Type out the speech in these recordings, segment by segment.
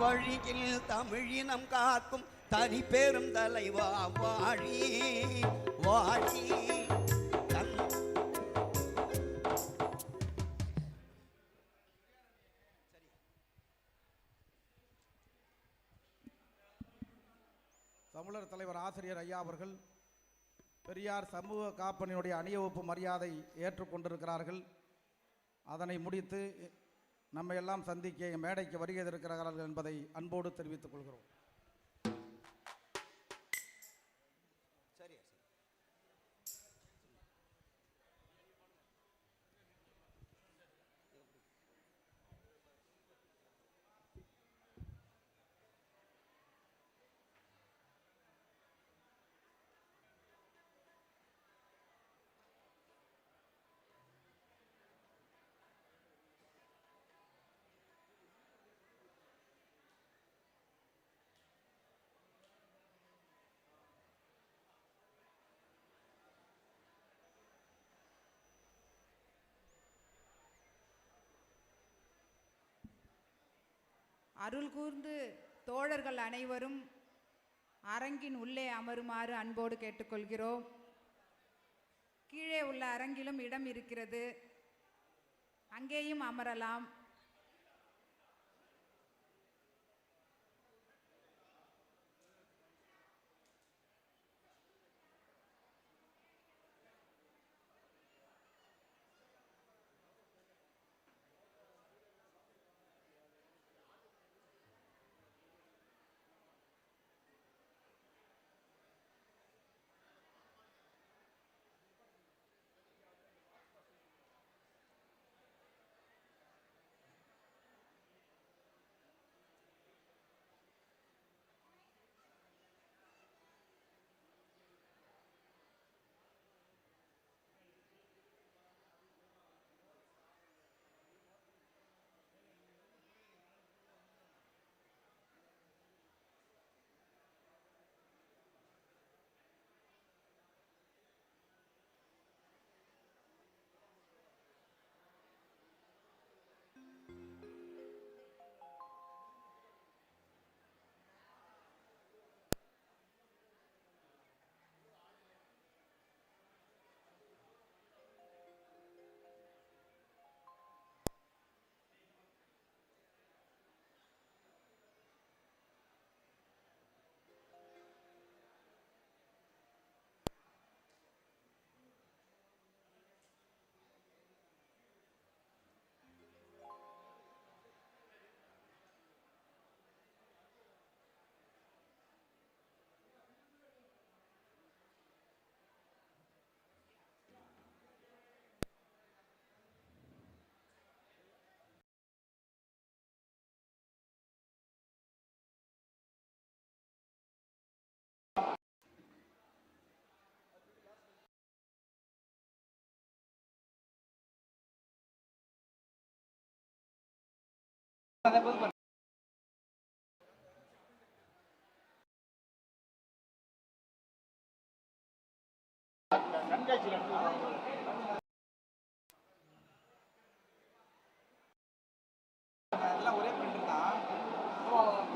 வழியில் தமிழினம் காக்கும் தனி பெரும் தலைவா வாழி வாழி. தமிழர் தலைவர் ஆசிரியர் ஐயா அவர்கள் பெரியார் சமூக காப்பனினுடைய அணியவகுப்பு மரியாதை ஏற்றுக்கொண்டிருக்கிறார்கள். அதனை முடித்து நம்ம எல்லாம் சந்திக்க மேடைக்கு வருகை இருக்கிறார்கள் என்பதை அன்போடு தெரிவித்துக் கொள்கிறோம். அருள் கூர்ந்து தோழர்கள் அனைவரும் அரங்கின் உள்ளே அமருமாறு அன்போடு கேட்டுக்கொள்கிறோம். கீழே உள்ள அரங்கிலும் இடம் இருக்கிறது. அங்கேயும் அமரலாம்.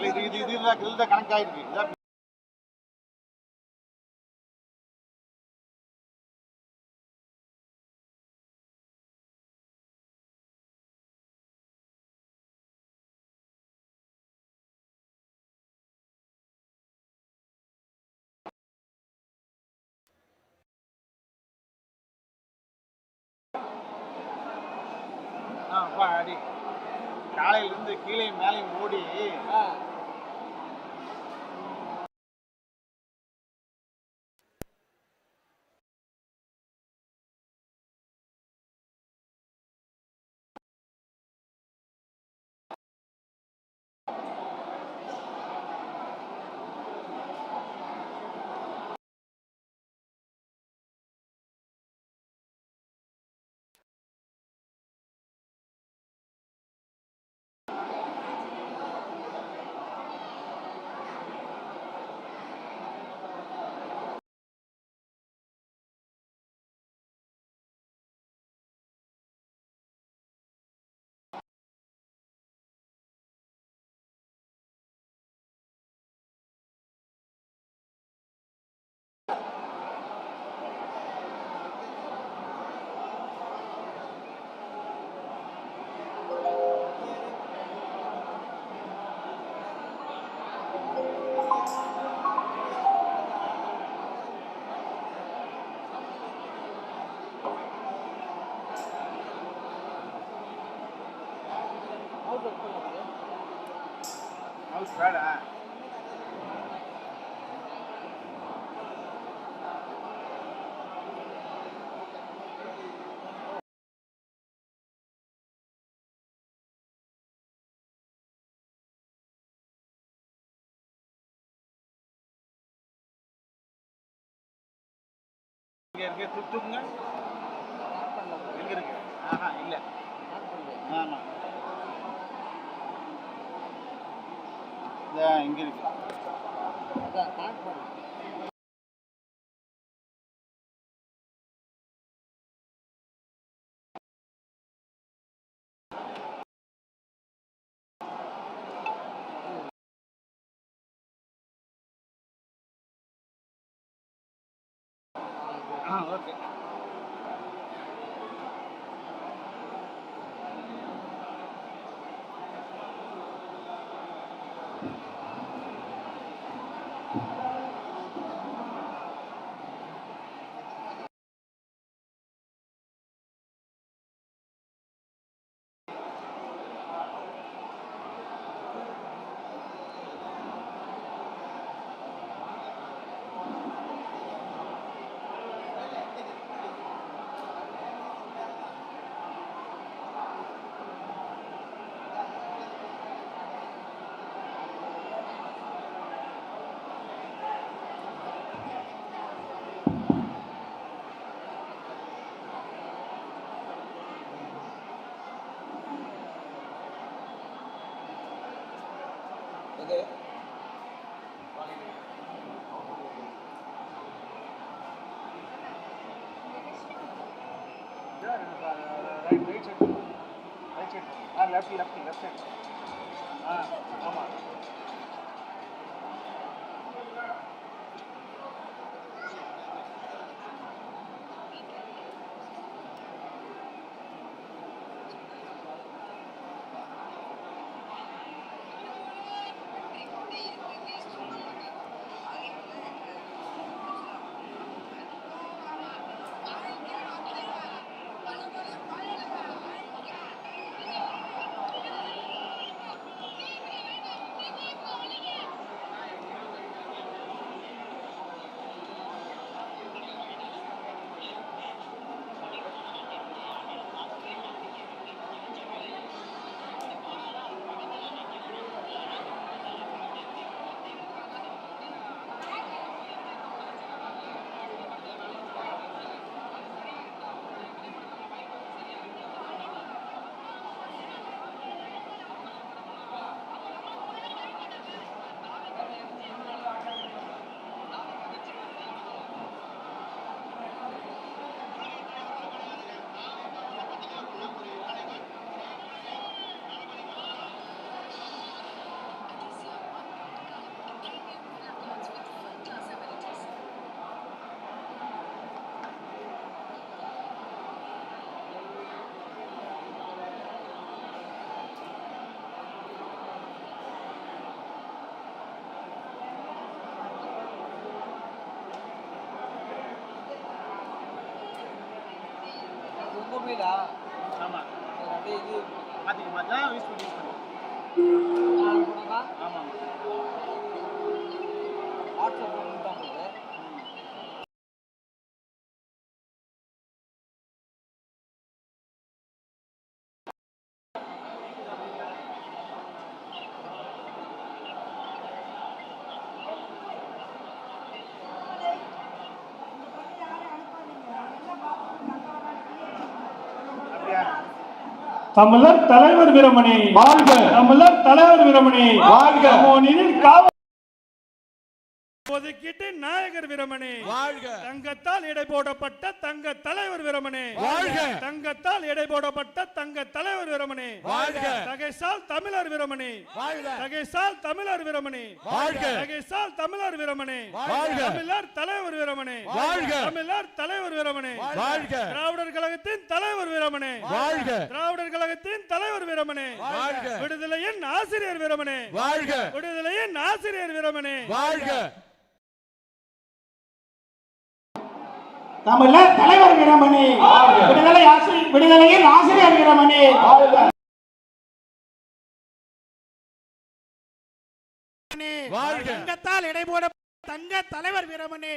இது இது இது கணக்காயிருக்கு ஆடி காலையிலிருந்து காலையில இருந்து கீழே மேலே ஓடி இங்கே இருக்கு தூக்கு எங்கே இருக்கு ஆஹா இல்ல. ஆமா. இங்கே இங்க இருக்கு. વગેરે. Right right side right side આ લેફ્ટ લેફ્ટ લેફ્ટ સાઈડ હા આમાં. ஆ ஆமாம் ஆமாம் மாற்றிக்க மாற்றி யூஸ் பண்ணி யூஸ் பண்ணி. ஆமாம் அப்படியா தமிழர் தலைவர் வீரமணி. வாழ்க. தமிழர் தலைவர் வீரமணி. வாழ்க. காவல் நாயகர் வீரமணி வாழ்க தங்கத்தால் எடை போடப்பட்ட தங்க தலைவர் வீரமணி வாழ்க. தங்கத்தால் எடை போடப்பட்ட தங்க தலைவர் வீரமணி வாழ்க. தகைசால் தமிழர் வீரமணி வாழ்க தகைசால் தமிழர் வீரமணி வாழ்க. தகைசால் தமிழர் வீரமணி வாழ்க. தமிழர் தலைவர் வீரமணி வாழ்க. தமிழர் தலைவர் வீரமணி வாழ்க திராவிடர் கழகத்தின் தலைவர் வீரமணி வாழ்க திராவிடர் கழகத்தின் தலைவர் வீரமணி வாழ்க. விடுதலையின் ஆசிரியர் வீரமணி வாழ்க விடுதலையின் ஆசிரியர் வீரமணி வாழ்க தமிழ்ல தலைவர் வீரமணி. விடுதலை ஆசிரியர் விடுதலையில் ஆசிரியர் வீரமணி. தங்கத்தால் இடைபோட தங்க தலைவர் வீரமணி.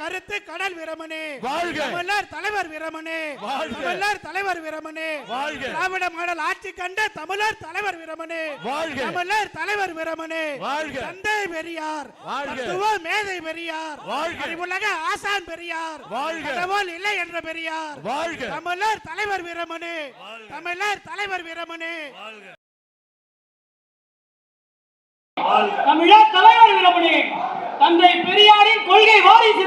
கருத்து கடல் வீரமணி வாழ்க. தமிழர் தலைவர் வீரமணி வாழ்க. தமிழர் தலைவர் வீரமணி வாழ்க. திராவிட மாடல் ஆட்சி கண்ட தமிழர் தலைவர் வீரமணி வாழ்க. தமிழர் தலைவர் வீரமணி வாழ்க. தந்தை பெரியார். தத்துவ மேதை பெரியார் வாழ்க. அறிவுலக ஆசான் பெரியார். கடவுள் இல்லை என்ற பெரியார் வாழ்க. தமிழர் தலைவர் வீரமணி தமிழர் தலைவர் வீரமணி தமிழர் தலைவர் வீரமணி தந்தை பெரியாரின் கொள்கை வாரிசு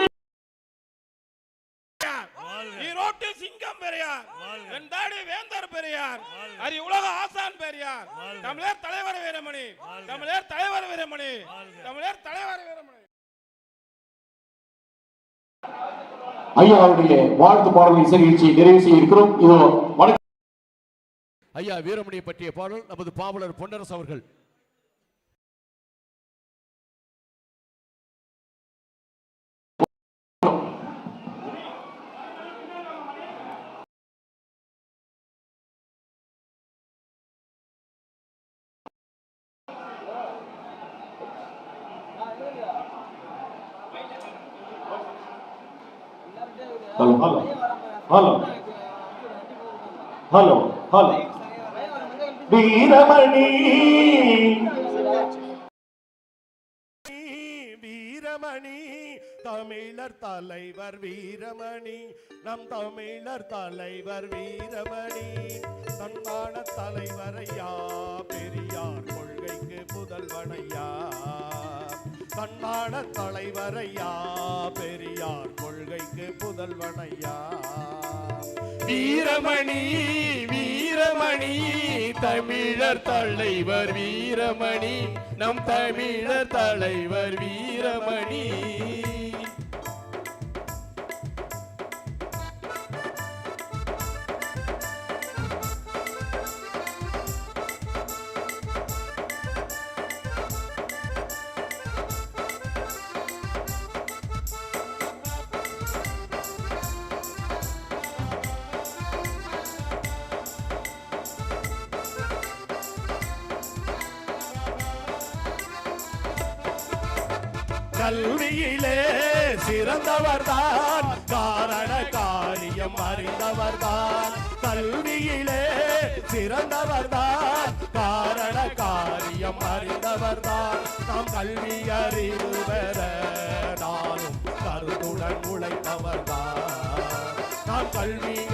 ஈரோட்டில் சிங்கம் பெரியார் வெண்டாடி வேந்தர் பெரியார் அரி உலக ஆசான் பெரியார் தமிழர் தலைவர் வீரமணி தமிழர் தலைவர் வீரமணி தமிழர் தலைவர் வீரமணி ஐயா அவருடைய வாழ்த்து பாடல் இசை நிகழ்ச்சியை நிறைவு செய்ய இருக்கிறோம். இதோ வணக்கம். ஐயா வீரமணியை பற்றிய பாடல் நமது பாவலர் பொன்னரசு அவர்கள் ஹலோ ஹலோ. வீரமணி. வீரமணி தமிழர் தலைவர் வீரமணி. நம் தமிழர் தலைவர் வீரமணி. தன்மான தலைவரையா பெரியார் கொள்கைக்கு புதல்வனையா? தன்மான தலைவரையா பெரியார் கொள்கைக்கு புதல்வனையா? வீரமணி வீரமணி தமிழர் தலைவர் வீரமணி நம் தமிழர் தலைவர் வீரமணி. கல்வியிலே சிறந்தவர்தான். காரண காரியம் அறிந்தவர்தான். கல்வியிலே சிறந்தவர்தான். காரண காரியம் அறிந்தவர்தான். நாம் கல்வி அறிவு பெற நானும் கருத்துடன் உழைத்தவர்தான். நாம் கல்வி